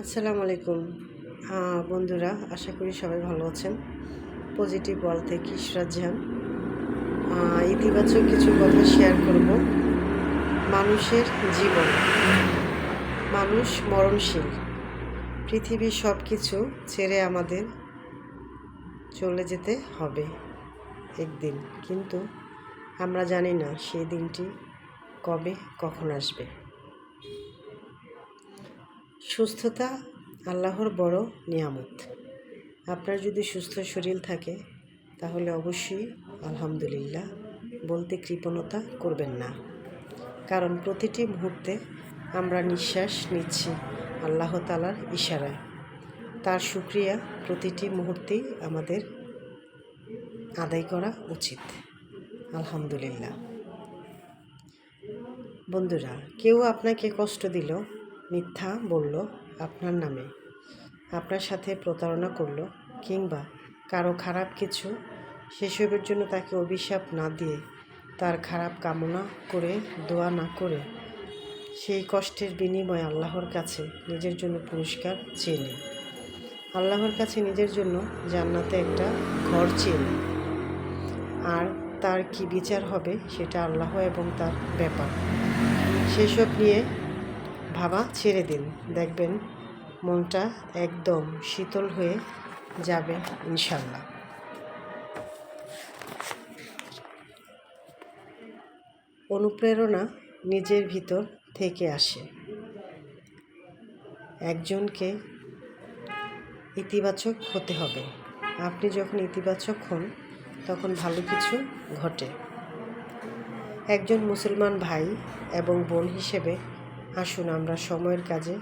আসসালামু আলাইকুম। বন্ধুরা, আশা করি সবাই ভালো আছেন। পজিটিভ ওয়াল থেকে ইশরাত জাহান। ইতিবাচক কিছু কথা শেয়ার করব। মানুষের জীবন। মানুষ মরণশীল। পৃথিবীর সব কিছু ছেড়ে আমাদের চলে যেতে হবে একদিন। কিন্তু আমরা জানি না সেই দিনটি কবে, কখন আসবে। সুস্থতা আল্লাহর বড় নিয়ামত। আপনার যদি সুস্থ শরীর থাকে, তাহলে অবশ্যই আলহামদুলিল্লাহ বলতে কৃপণতা করবেন না। কারণ প্রতিটি মুহূর্তে আমরা নিঃশ্বাস নিচ্ছি আল্লাহ তালার ইশারায়। তার সুক্রিয়া প্রতিটি মুহূর্তেই আমাদের আদায় করা উচিত। আলহামদুলিল্লাহ। বন্ধুরা, কেউ আপনাকে কষ্ট দিল মিথ্যা বলল আপনার নামে, আপনার সাথে প্রতারণা করল কিংবা কারও খারাপ কিছু, সেসবের জন্য তাকে অভিশাপ না দিয়ে তার খারাপ কামনা করে, দোয়া না করে, সেই কষ্টের বিনিময়ে আল্লাহর কাছে নিজের জন্য পুরস্কার চেয়ে আল্লাহর কাছে নিজের জন্য জান্নাতে একটা ঘর চেয়ে আর তার কি বিচার হবে সেটা আল্লাহ এবং তার ব্যাপার। সেসব নিয়ে ভাবা, ছেড়ে দিন। দেখবেন মনটা একদম শীতল হয়ে যাবে, ইনশাল্লাহ। অনুপ্রেরণা নিজের ভিতর থেকে আসে। একজনকে ইতিবাচক হতে হবে। আপনি যখন ইতিবাচক হন, তখন ভালো কিছু ঘটে। একজন মুসলমান ভাই এবং বোন হিসেবে আসুন আমরা সময়ের কাজে,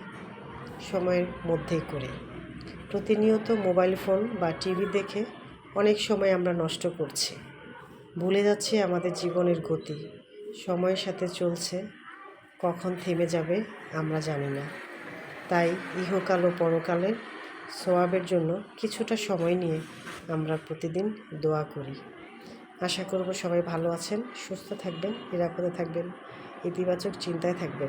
সময়ের মধ্যেই করি। প্রতিনিয়ত মোবাইল ফোন বা টিভি দেখে অনেক সময় আমরা নষ্ট করছি। ভুলে যাচ্ছি আমাদের জীবনের গতি। সময়ের সাথে চলছে, কখন থেমে যাবে আমরা জানি না। তাই ইহকাল ও পরকালের সোয়াবের জন্য কিছুটা সময় নিয়ে আমরা প্রতিদিন দোয়া করি। আশা করব সবাই ভালো আছেন, সুস্থ থাকবেন, নিরাপদে থাকবেন, ইতিবাচক চিন্তায় থাকবেন।